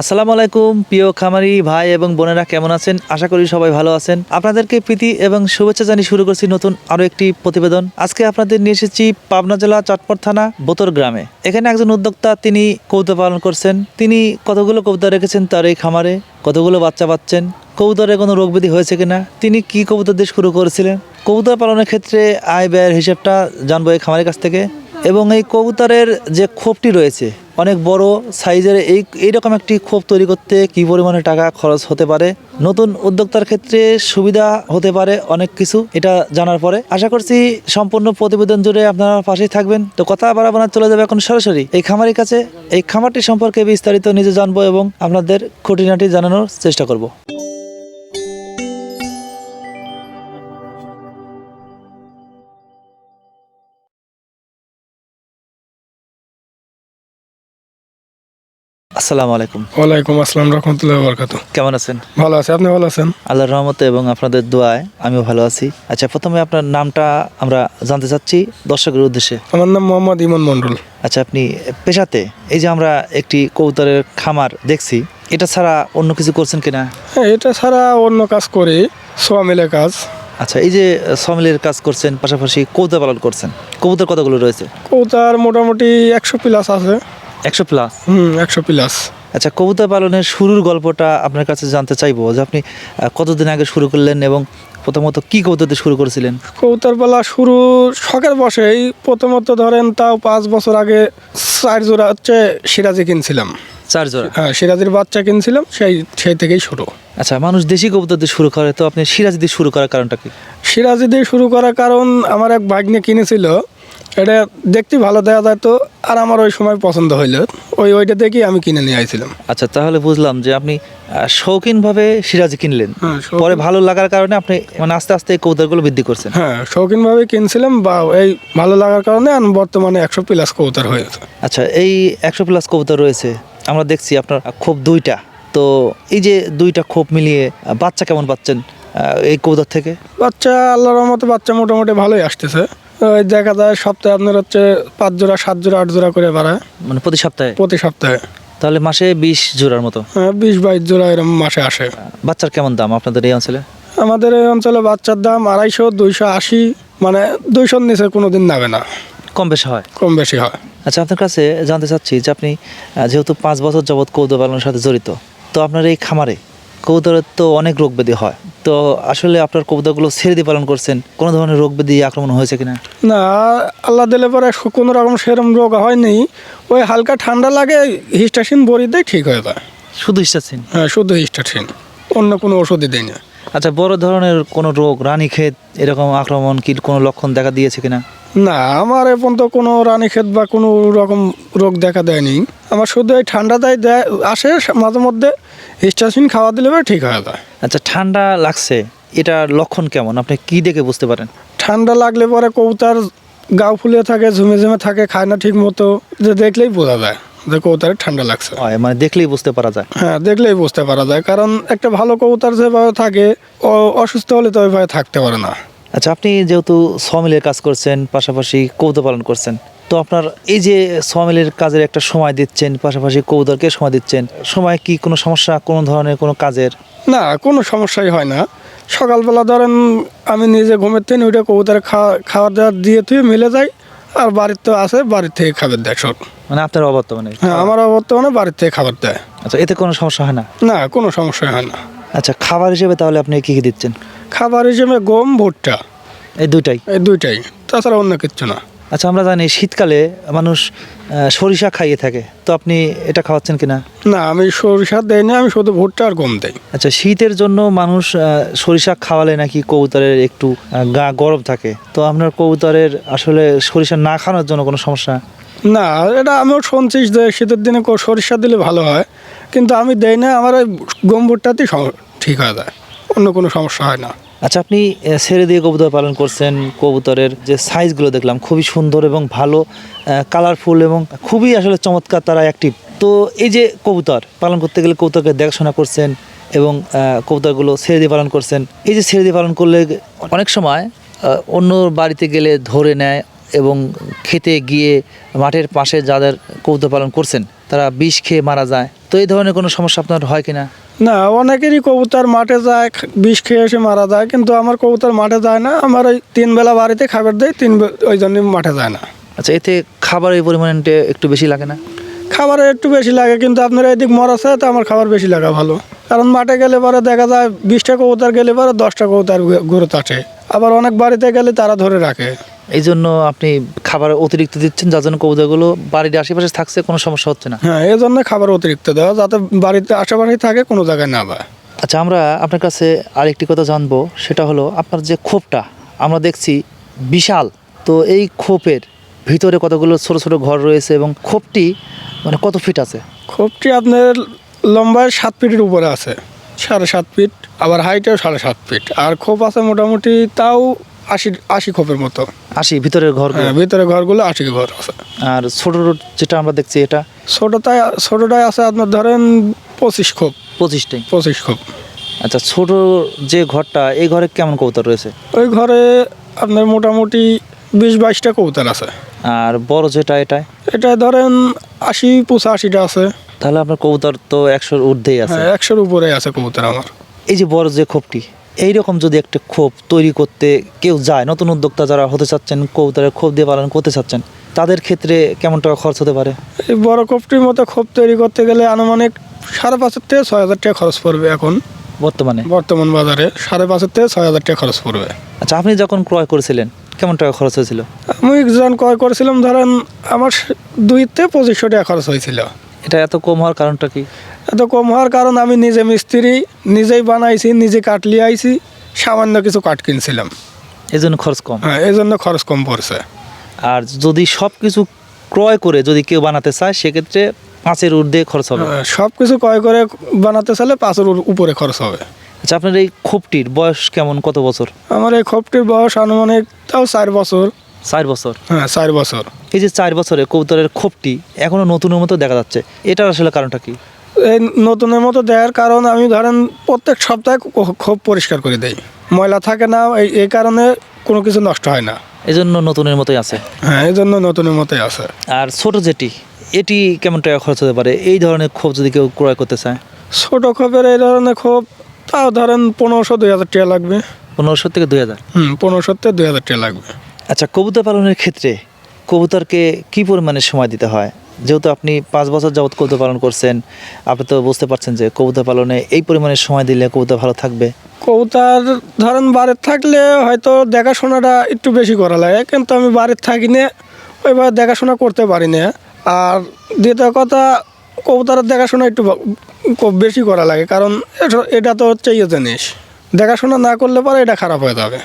আসসালামু আলাইকুম, প্রিয় খামারি ভাই এবং বোনেরা কেমন আছেন? আশা করি সবাই ভালো আছেন। আপনাদেরকে প্রীতি এবং শুভেচ্ছা জানিয়ে শুরু করছি নতুন আরও একটি প্রতিবেদন। আজকে আপনাদের নিয়ে এসেছি পাবনা জেলা চটপট থানা বোতর গ্রামে। এখানে একজন উদ্যোক্তা, তিনি কৌতো পালন করছেন। তিনি কতগুলো কবুতর রেখেছেন তার এই খামারে? কতগুলো বাচ্চা পাচ্ছেন? কবুতরে কোনো রোগ ব্যাধি হয়েছে কিনা? তিনি কি কবুতর দিয়ে শুরু করেছিলেন? কবুতর পালনের ক্ষেত্রে আয় ব্যয়ের হিসেবটা জানব এই খামারের কাছ থেকে। এবং এই কবুতরের যে ক্ষোভটি রয়েছে অনেক বড় সাইজের এই, এইরকম একটি খোপ তৈরি করতে কি পরিমাণে টাকা খরচ হতে পারে? নতুন উদ্যোক্তার ক্ষেত্রে সুবিধা হতে পারে অনেক কিছু, এটা জানার পরে। আশা করছি সম্পূর্ণ প্রতিবেদন জুড়ে আপনারা পাশেই থাকবেন। তো কথা বাড়াবো চলে যাবে এখন সরাসরি। এই খামারের কাছে, এই খামারটি সম্পর্কে বিস্তারিত নিজে জানব এবং আপনাদের খুঁটিনাটি জানানোর চেষ্টা করব। আসসালামু আলাইকুম। ওয়ালাইকুম আসসালাম রহমতুল্লাহ বরকাত কেমন আছেন? ভালো আছে আপনি ভালো আছেন? আল্লাহর রহমতে এবং আপনাদের দোয়ায় আমিও ভালো আছি। আচ্ছা প্রথমে আপনার নামটা আমরা জানতে চাচ্ছি দর্শকের উদ্দেশ্যে। আমার নাম মোহাম্মদ ইমন মন্ডল আচ্ছা আপনি পেশাতে এই যে আমরা একটি কবুতরের খামার দেখছি এটা ছাড়া অন্য কিছু করছেন কিনা? হ্যাঁ এটা ছাড়া অন্য কাজ করি সোয়া মিলে কাজ। আচ্ছা এই যে সমিলের কাজ করছেন পাশাপাশি কবুতর পালন করছেন। কবুতর কতগুলো রয়েছে? কৌতার মোটামুটি একশো প্লাস আছে। একশো প্লাস হুম একশো প্লাস আচ্ছা কবুতর পালনের শুরুর গল্পটা আপনার কাছে জানতে চাইব যে আপনি কতদিন আগে শুরু করলেন এবং প্রথমত কি কবুতর দিয়ে শুরু করেছিলেন? কৌতার বেলা শুরু শখের বসেই প্রথমত ধরেন তাও পাঁচ বছর আগে চার জোড়া হচ্ছে সিরাজি কিনছিলাম। চার জোড়া? হ্যাঁ সিরাজির বাচ্চা কিনছিলাম সেই সেই থেকেই শুরু। আচ্ছা মানুষ দেশি কবুতর দিয়ে শুরু করে তো আপনি সিরাজ দিয়ে শুরু করার কারণটা কি? সিরাজি দিয়ে শুরু করার কারণ আমার এক ভাগ্নে কিনেছিল এটা দেখতে ভালো দেখা যায় তো আর আমার ওই সময় পছন্দ হইল। ওই ওইটা দেখেই আমি কিনে নিয়ে আইছিলাম। আচ্ছা তাহলে বুঝলাম যে আপনি শৌখিনভাবে সিরাজি কিনলেন। হ্যাঁ, পরে ভালো লাগার কারণে আপনি মানে আস্তে আস্তে এই কবুতরগুলো বৃদ্ধি করছেন। হ্যাঁ শৌখিনভাবে কিনছিলাম বা এই ভালো লাগার কারণে আমি বর্তমানে একশো প্লাস কবুতর হয়েছে আচ্ছা এই একশো প্লাস কবুতর রয়েছে আমরা দেখছি আপনার খোপ দুইটা। তো এই যে দুইটা খোপ মিলিয়ে বাচ্চা কেমন পাচ্ছেন এই কবুতর থেকে? বাচ্চা আল্লাহর রহমতে বাচ্চা মোটামুটি ভালোই আসতেছে। ওই দেখা যায় সপ্তাহে আপনার হচ্ছে পাঁচ জোড়া সাত জোড়া আট জোড়া করে বাড়ায়। মানে প্রতি সপ্তাহে? প্রতি সপ্তাহে। তাহলে মাসে বিশ জোড়ার মতো? হ্যাঁ, বিশ বাইশ জোড়া এরকম মাসে আসে। বাচ্চার কেমন দাম আপনাদের এই অঞ্চলে? আমাদের এই অঞ্চলে বাচ্চার দাম আড়াইশো দুইশো আশি মানে দুইশোর নিচে কোনো দিন নামে না। কম বেশি হয়? কম বেশি হয়। আচ্ছা আপনার কাছে জানতে চাচ্ছি যে আপনি যেহেতু পাঁচ বছর যাবৎ কৌতুক পালনের সাথে জড়িত তো আপনার এই খামারে কবুতরের তো অনেক রোগ ব্যাধি হয়। তো আসলে আপনার কবুতরগুলো ছেড়ে দিয়ে পালন করছেন কোনো ধরনের রোগ ব্যাধি আক্রমণ হয়েছে কিনা? না আল্লাহ দিলে পরে কোনো রকম সেরম রোগ হয়নি। ওই হালকা ঠান্ডা লাগে হিস্টাসিন বড়ি দেয় ঠিক হয়ে যায়। শুধু ইচ্ছাছেন হ্যাঁ শুধু হিস্টাসিন। অন্য কোনো ওষুধই দেয় না। আচ্ছা বড় ধরনের কোনো রোগ রানীক্ষেত এরকম আক্রমণ কি কোনো লক্ষণ দেখা দিয়েছে কিনা? না আমার এখন তো কোনো রানীক্ষেত বা কোনো রকম রোগ দেখা দেয়নি। আমার শুধু এই ঠান্ডাটাই দেয় আসে মাঝে মধ্যে হিস্টাসিন খাওয়া দিলে ঠিক হয়ে যায়। আচ্ছা ঠান্ডা লাগছে এটা লক্ষণ কেমন? আপনি কি দেখে বুঝতে পারেন? ঠান্ডা লাগলে পরে কবুতার গাও ফুলে থাকে ঝুমে ঝুমে থাকে খায় না ঠিক মতো যে দেখলেই বোঝা যায় যে কবুতারে ঠান্ডা লাগছে। হয় মানে দেখলেই বুঝতে পারা যায়। হ্যাঁ দেখলেই বুঝতে পারা যায় কারণ একটা ভালো কবুতর যেভাবে থাকে ও অসুস্থ হলে তো ওইভাবে থাকতে পারে না। আচ্ছা আপনি যেহেতু সমিলের কাজ করছেন পাশাপাশি কৌতুক পালন করছেন তো আপনার এই যে সমিলের কাজের একটা সময় দিচ্ছেন পাশাপাশি কৌতুককে সময় দিচ্ছেন সময় কি কোনো সমস্যা কোনো ধরনের কোনো কাজের? না কোনো সমস্যাই হয় না। সকালবেলা ধরেন আমি নিজে ঘুমের থেকে ওইটা কবুতরে খাওয়া খাওয়া দাওয়া দিয়ে তুই মিলে যাই আর বাড়ির তো আছে বাড়ির থেকে খাবার দেয় সব। মানে আপনার অবর্তমানে? হ্যাঁ আমার অবর্তমানে বাড়ির থেকে খাবার দেয়। আচ্ছা এতে কোনো সমস্যা হয় না? না কোনো সমস্যা হয় না। আচ্ছা খাবার হিসেবে তাহলে আপনি কী কী দিচ্ছেন? খাবার হিসেবে গম ভুট্টা। এই দুইটাই? এই দুইটাই। তাছাড়া অন্য কিচ্ছু না। আচ্ছা আমরা জানি শীতকালে মানুষ সরিষা খাইয়ে থাকে। তো আপনি এটা খাওয়াচ্ছেন কিনা? না আমি সরিষা দেই না আমি শুধু ভুট্টা আর গম দেই। আচ্ছা শীতের জন্য মানুষ সরিষা খাওয়ালে নাকি কবুতরের একটু গা গরম থাকে? তো আপনার কবুতরের আসলে সরিষা না খাওয়ানোর জন্য কোনো সমস্যা? না এটা আমিও শুনছি যে শীতের দিনে সরিষা দিলে ভালো হয়। কিন্তু আমি দেই না আমার ওই গম ভুট্টাতেই ঠিক হয়ে যায়। অন্য কোনো সমস্যা হয় না। আচ্ছা আপনি ছেড়ে দিয়ে কবুতর পালন করছেন কবুতরের যে সাইজগুলো দেখলাম, খুবই সুন্দর এবং ভালো কালারফুল এবং খুবই আসলে চমৎকার তারা অ্যাক্টিভ তো এই যে কবুতর, পালন করতে গেলে কবুতরকে দেখাশোনা করছেন এবং কবুতরগুলো ছেড়ে দিয়ে পালন করছেন। এই যে ছেড়ে দিয়ে পালন করলে অনেক সময় অন্য বাড়িতে গেলে ধরে নেয় এবং খেতে গিয়ে মাঠের পাশে যাদের কবুতর পালন করছেন, তারা বিষ খেয়ে মারা যায়। তো এই ধরনের কোনো সমস্যা আপনার হয় কিনা? না অনেকেরই কবুতর মাঠে যায় বিষ খেয়ে এসে মারা যায় কিন্তু আমার কবুতর মাঠে যায় না। আমার ওই তিন বেলা বাড়িতে খাবার দেয় তিন ওই জন্যই মাঠে যায় না। আচ্ছা এতে খাবারের পরিমাণটা একটু বেশি লাগে না? খাবার একটু বেশি লাগে কিন্তু আপনার এদিক মরাছে তো আমার খাবার বেশি লাগা ভালো। কারণ মাঠে গেলে পরে দেখা যায় বিশটা কবুতর গেলে পরে দশটা কবুতর ঘু- ঘুরে আসে। আবার অনেক বাড়িতে গেলে তারা ধরে রাখে। এই জন্য আপনি খাবার অতিরিক্ত দিচ্ছেন যার জন্য কবুতরগুলো বাড়ির আশেপাশে থাকছে কোনো সমস্যা হচ্ছে না। হ্যাঁ এই জন্য খাবার অতিরিক্ত দেওয়া যাতে বাড়িতে আশেপাশে থাকে কোনো জায়গায় না পায়। আচ্ছা আমরা আপনার কাছে আরেকটি কথা জানব সেটা হলো আপনার যে খোপটা আমরা দেখছি বিশাল। তো এই খোপের ভিতরে কতগুলো ছোট ছোট ঘর রয়েছে এবং খোপটি মানে কত ফিট আছে? খোপটি আপনার লম্বায় সাত ফিটের উপরে আছে সাড়ে সাত ফিট আবার হাইটেও সাড়ে সাত ফিট। আর খোপ আছে মোটামুটি তাও আশি আশি খোপের মতো। আসি ভিতরের ঘর হ্যাঁ ভিতরে ঘরগুলো আশি ঘর আছে। আর ছোট যেটা আমরা দেখছি এটা? ছোটটায় ছোটটায় আছে আপনার ধরেন পঁচিশ খোপ। পঁচিশটাই? পঁচিশ খোপ। আচ্ছা ছোট যে ঘরটা এই ঘরে কেমন কবুতর রয়েছে? ওই ঘরে আপনার মোটামুটি বিশ বাইশটা কবুতর আছে। আর বড় যেটা এটা এটা ধরেন আশি পঁচাশিটা আছে। তাহলে আপনার কবুতর তো একশোর ঊর্ধ্বেই আছে। হ্যাঁ একশোর উপরে আছে কবুতর আমার। এই যে বড় যে খোপটি এইরকম যদি একটা খোপ তৈরি করতে কেউ যায় নতুন উদ্যোক্তা যারা হতে চাচ্ছেন কবুতরের খোপ দিয়ে পালন করতে চাচ্ছেন তাদের ক্ষেত্রে কেমন টাকা খরচ হতে পারে? এই বড় খোপটির মতো খোপ তৈরি করতে গেলে আনুমানিক সাড়ে পাঁচের থেকে ছয় হাজার টাকা খরচ পড়বে এখন। বর্তমানে? বর্তমান বাজারে সাড়ে পাঁচের থেকে ছয় হাজার টাকা খরচ পড়বে। আচ্ছা আপনি যখন ক্রয় করেছিলেন কেমন টাকা খরচ হয়েছিল? আমি যখন ক্রয় করেছিলাম ধরেন আমার দুই থেকে পঁচিশশো টাকা খরচ হয়েছিল। এটা এত কম হওয়ার কারণটা কি? এত কম হওয়ার কারণ আমি নিজে মিস্ত্রি নিজেই বানাইছি নিজে কাটলি আইছি সামান্য কিছু কাঠ কিনছিলাম। এই জন্য খরচ কম? হ্যাঁ এই জন্য খরচ কম পড়ছে। আর যদি সব কিছু ক্রয় করে যদি কেউ বানাতে চায় সেক্ষেত্রে পাঁচের ঊর্ধ্বে খরচ হবে। সব কিছু ক্রয় করে বানাতে চাইলে পাঁচের উপরে খরচ হবে। আচ্ছা আপনার এই খোপটির বয়স কেমন? কত বছর? আমার এই খোপটির বয়স আনুমানিক তাও চার বছর। চার বছর। হ্যাঁ চার বছর। এই যে চার বছরে কবুতরের খোপটি এখনও নতুনের মতো দেখা যাচ্ছে এটার আসলে কারণটা কি? এই নতুনের মতো দেওয়ার কারণ আমি ধরেন প্রত্যেক সপ্তাহে খোপ পরিষ্কার করে দেই। ময়লা থাকে না এই এই কারণে কোনো কিছু নষ্ট হয় না। এই জন্য নতুনের মতোই আছে? হ্যাঁ এই জন্য নতুনের মতোই আছে। আর ছোট যেটি এটি কেমন টাকা খরচ হতে পারে? এই ধরনের খোপ যদি কেউ ক্রয় করতে চায়? ছোট খোপের এই ধরনের খোপ তাও ধরেন পনেরোশো দুই হাজার টাকা লাগবে। পনেরোশো থেকে দুই হাজার? হুম পনেরোশো থেকে দুই হাজার টাকা লাগবে। আচ্ছা কবুতর পালনের ক্ষেত্রে কবুতরকে কি পরিমাণে সময় দিতে হয়? যেহেতু আপনি পাঁচ বছর যাবত কবুতর পালন করছেন, আপনি তো বুঝতে পারছেন যে কবুতর পালনে এই পরিমাণে সময় দিলে কবুতর ভালো থাকবে। কবুতার ধরেন বাড়ির থাকলে হয়তো দেখাশোনাটা একটু বেশি করা লাগে, কিন্তু আমি বাড়ির থাকি না ওইভাবে দেখাশোনা করতে পারি না। আর দ্বিতীয় কথা, কবুতরের দেখাশোনা একটু বেশি করা লাগে, কারণ এটা তো হচ্ছে ইয়ে জিনিস। দেখাশোনা না করলে পরে এটা খারাপ হয়ে যাবে।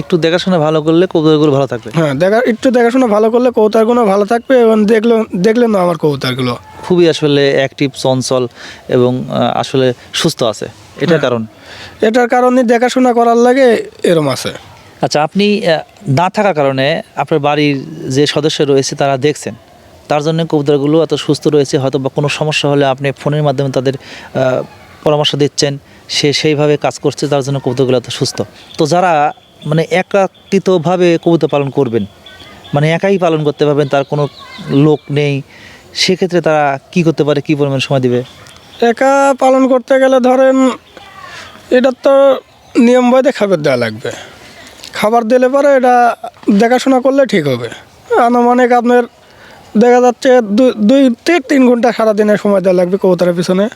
একটু দেখাশোনা ভালো করলে কবুতরগুলো ভালো থাকবে। হ্যাঁ দেখা একটু দেখাশোনা ভালো করলে কবুতরগুলো ভালো থাকবে এবং দেখল দেখলেন না আমার কবুতরগুলো। খুবই আসলে অ্যাক্টিভ চঞ্চল এবং আসলে সুস্থ আছে। এটার কারণ? এটার কারণে দেখাশোনা করার লাগে এরম আছে। আচ্ছা আপনি না থাকার কারণে আপনার বাড়ির যে সদস্য রয়েছে তারা দেখছেন। তার জন্য কবুতরগুলো এত সুস্থ রয়েছে হয়তো বা কোনো সমস্যা হলে আপনি ফোনের মাধ্যমে তাদের পরামর্শ দিচ্ছেন। সে সেইভাবে কাজ করছে তার জন্য কবুতরগুলো এত সুস্থ। তো যারা মানে একাকৃতভাবে কবুতর পালন করবেন। মানে একাই পালন করতে পারবেন তার কোনো লোক নেই। সেক্ষেত্রে তারা কি করতে পারে কি পরিমাণ সময় দিবে? একা পালন করতে গেলে ধরেন এটা তো নিয়ম বৈধে খাবার দেওয়া লাগবে। খাবার দিলে পরে এটা দেখাশোনা করলে ঠিক হবে। আনুমানিক আপনার দেখা যাচ্ছে দুই- দুই থেকে তিন ঘণ্টা সারাদিনের সময় দেওয়া লাগবে কবুতরের পিছনে।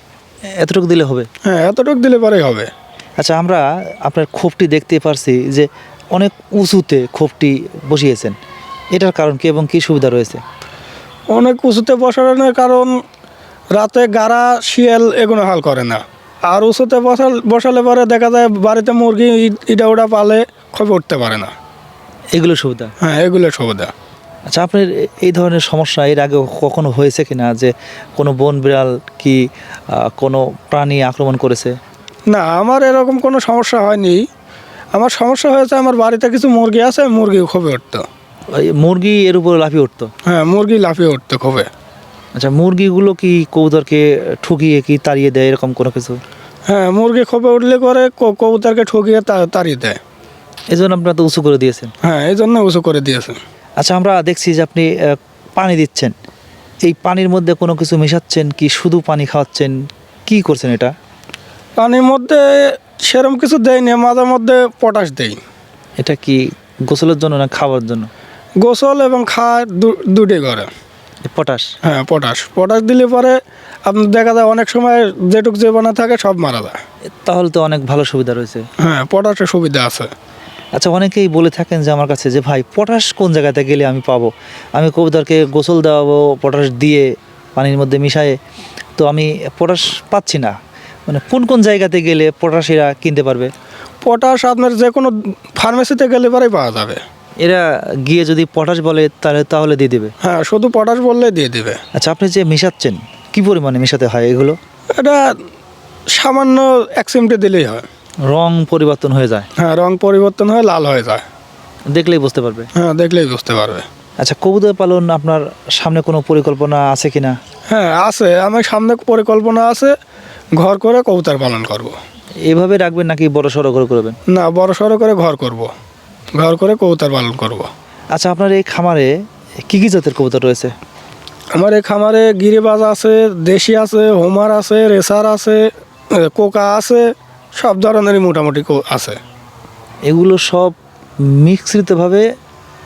এতটুকু দিলে হবে? হ্যাঁ এতটুকু দিলে পরেই হবে। আচ্ছা আমরা আপনার খোপটি দেখতে পারছি যে অনেক উঁচুতে খোপটি বসিয়েছেন। এটার কারণ কি এবং কি সুবিধা রয়েছে? অনেক উঁচুতে বসানোর কারণ রাতে গাড়া শিয়াল এগুলো হাল করে না। আর উঁচুতে বসাল বসালে পরে দেখা যায় বাড়িতে মুরগি ইটা ওটা পালে খবর উঠতে পারে না। এগুলো সুবিধা? হ্যাঁ এগুলো সুবিধা। আচ্ছা আপনার এই ধরনের সমস্যা এর আগে কখনো হয়েছে কি না যে কোনো বন বিড়াল কি কোনো প্রাণী আক্রমণ করেছে? না আমার এরকম কোনো সমস্যা হয়নি। আমার সমস্যা হয়েছে আমার বাড়িতে কিছু মুরগি আছে মুরগি খুবই উঠতো। ওই মুরগি এর উপরে লাফিয়ে উঠতো? হ্যাঁ মুরগি লাফিয়ে উঠতো খুবই আচ্ছা মুরগিগুলো কি কবুতরকে ঠুকিয়ে কি তাড়িয়ে দেয় এরকম কোনো কিছু? হ্যাঁ মুরগি খুবই উঠলে করে কবুতরকে ঠকিয়ে তাড়িয়ে দেয়। এই জন্য আপনারা তো উঁচু করে দিয়েছেন। হ্যাঁ এই জন্য উঁচু করে দিয়েছেন। আচ্ছা আমরা দেখছি যে আপনি পানি দিচ্ছেন। এই পানির মধ্যে কোনো কিছু মেশাচ্ছেন কি? শুধু পানি খাওয়াচ্ছেন? কি করছেন এটা? পানির মধ্যে সেরকম কিছু দেয় না মাঝে মধ্যে পটাশ দেই। এটা কি গোসলের জন্য না খাওয়ার জন্য? গোসল এবং খাওয়া দুটোই করে। পটাশ? হ্যাঁ পটাশ। পটাশ দিলে পরে আপনি দেখা যায় অনেক সময় যেটুক জীবাণু থাকে সব মারা যায়। তাহলে তো অনেক ভালো সুবিধা রয়েছে। হ্যাঁ পটাশের সুবিধা আছে। আচ্ছা অনেকেই বলে থাকেন যে আমার কাছে যে ভাই পটাশ কোন জায়গাতে গেলে আমি পাবো? আমি কবুতরকে গোসল দেওয়াবো পটাশ দিয়ে পানির মধ্যে মিশায়ে। তো আমি পটাশ পাচ্ছি না। মানে কোন কোন জায়গাতে গেলে পটাশিরা কিনতে পারবে? পটাশ আপনার যে কোনো ফার্মেসিতে গেলে পরেই পাওয়া যাবে। এরা গিয়ে যদি পটাশ বলে তাহলে তাহলে দিয়ে দেবে? হ্যাঁ শুধু পটাশ বললেই দিয়ে দেবে। আচ্ছা আপনি যে মেশাচ্ছেন কি পরিমাণে মেশাতে হয় এগুলো? এটা সামান্য এক চিমটে দিলেই হয়। রং পরিবর্তন হয়ে যায়? হ্যাঁ রং পরিবর্তন হয়ে লাল হয়ে যায়। দেখলেই বুঝতে পারবে? হ্যাঁ দেখলেই বুঝতে পারবে। আচ্ছা কবুতর পালন আপনার সামনে কোনো পরিকল্পনা আছে কিনা? হ্যাঁ আছে। আমার সামনে পরিকল্পনা আছে। ঘর করে কবুতর পালন করব। এভাবে রাখবেন নাকি বড় সড়ো করে করবেন না বড় সড়ো করে ঘর করব। ঘর করে কবুতর পালন করব। আচ্ছা আপনার এই খামারে কি কি জাতের কবুতর রয়েছে আমার এই খামারে গিরিবাজ আছে দেশি আছে হোমার আছে রেসার আছে কোকা আছে সব ধরনেরই মোটামুটি আছে এগুলো সব মিশ্রিতভাবে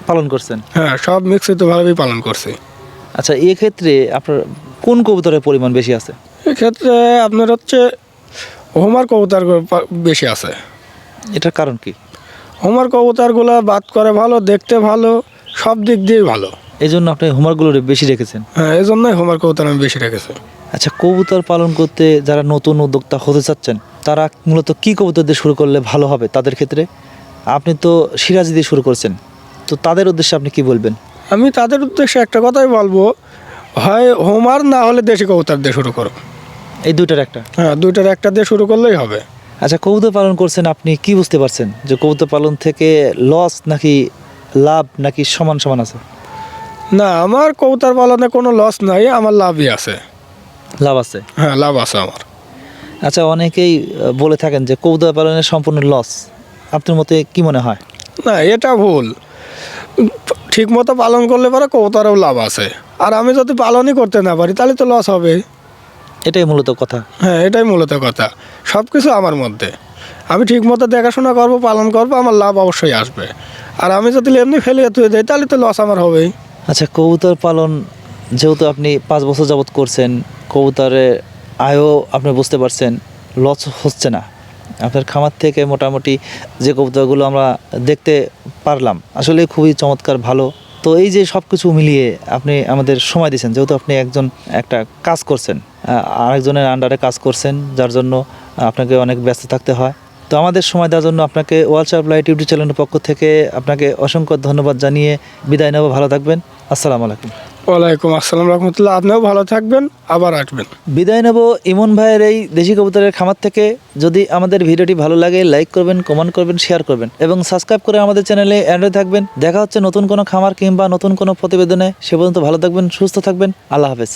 পালন করছেন হ্যাঁ সব মিশ্রিতভাবেই পালন করছি আচ্ছা এক্ষেত্রে আপনার কোন কবুতরের পরিমাণ বেশি আছে এক্ষেত্রে আপনার হচ্ছে হোমার কবুতর বেশি আছে। এটার কারণ কি? হোমার কবুতরগুলো বাদ করে ভালো দেখতে ভালো সব দিক দিয়েই ভালো। এই জন্য আপনি হোমারগুলো বেশি রেখেছেন? হ্যাঁ এই জন্যই হোমার কবুতর আমি বেশি রেখেছি। আচ্ছা কবুতর পালন করতে যারা নতুন উদ্যোক্তা হতে চাচ্ছেন তারা মূলত কি কবুতর দিয়ে শুরু করলে ভালো হবে তাদের ক্ষেত্রে? আপনি তো সিরাজি দিয়ে শুরু করছেন তো তাদের উদ্দেশ্যে আপনি কি বলবেন? আমি তাদের উদ্দেশ্যে একটা কথাই বলব হয় হোমার না হলে দেশি কবুতর দিয়ে শুরু করো। এই দুইটার একটা? হ্যাঁ দুইটার একটা দিয়ে শুরু করলেই হবে। আচ্ছা কবুতর পালন করছেন আপনি কি বুঝতে পারছেন যে কবুতর পালন থেকে লস নাকি লাভ নাকি সমান সমান আছে? না আমার কবুতর পালনে কোনো লস নাই আমার লাভই আছে। লাভ আছে? হ্যাঁ লাভ আছে আমার। আচ্ছা অনেকেই বলে থাকেন যে কবুতর পালনের সম্পূর্ণ লস আপনার মতে কি মনে হয়? না এটা ভুল। ঠিক মতো পালন করলে পরে কবুতরেও লাভ আছে। আর আমি যদি পালনই করতে না পারি তাহলে তো লস হবে এটাই মূলত কথা। হ্যাঁ এটাই মূলত কথা। সব কিছু আমার মধ্যে। আমি ঠিক মতো দেখাশোনা করব পালন করব আমার লাভ অবশ্যই আসবে। আর আমি যদি এমনি ফেলে তুই দেয় তাহলে তো লস আমার হবেই। আচ্ছা কবুতর পালন যেহেতু আপনি পাঁচ বছর যাবৎ করছেন কবুতরের আয়ও আপনি বুঝতে পারছেন লস হচ্ছে না। আপনার খামার থেকে মোটামুটি যে কবুতরগুলো আমরা দেখতে পারলাম আসলে খুবই চমৎকার ভালো। তো এই যে সব কিছু মিলিয়ে আপনি আমাদের সময় দিয়েছেন যেহেতু আপনি একজন একটা কাজ করছেন। আরেকজনের আন্ডারে কাজ করছেন যার জন্য আপনাকে অনেক ব্যস্ত থাকতে হয়। তো আমাদের সময় দেওয়ার জন্য আপনাকে ওয়ালসাপ লাইট ইউটিউব চ্যানেলের পক্ষ থেকে আপনাকে অসংখ্য ধন্যবাদ জানিয়ে বিদায় নেব। ভালো থাকবেন। আসসালামু আলাইকুম। ওয়ালাইকুম আসসালাম রহমতুল্লাহ। আপনিও ভালো থাকবেন আবার আসবেন। বিদায় নেব ইমন ভাইয়ের এই দেশি কবুতরের খামার থেকে। যদি আমাদের ভিডিওটি ভালো লাগে লাইক করবেন কমেন্ট করবেন শেয়ার করবেন এবং সাবস্ক্রাইব করে আমাদের চ্যানেলে অ্যান্ড্রয়েড থাকবেন। দেখা হচ্ছে নতুন কোনো খামার কিংবা নতুন কোনো প্রতিবেদনে। সে পর্যন্ত ভালো থাকবেন সুস্থ থাকবেন। আল্লাহ হাফেজ।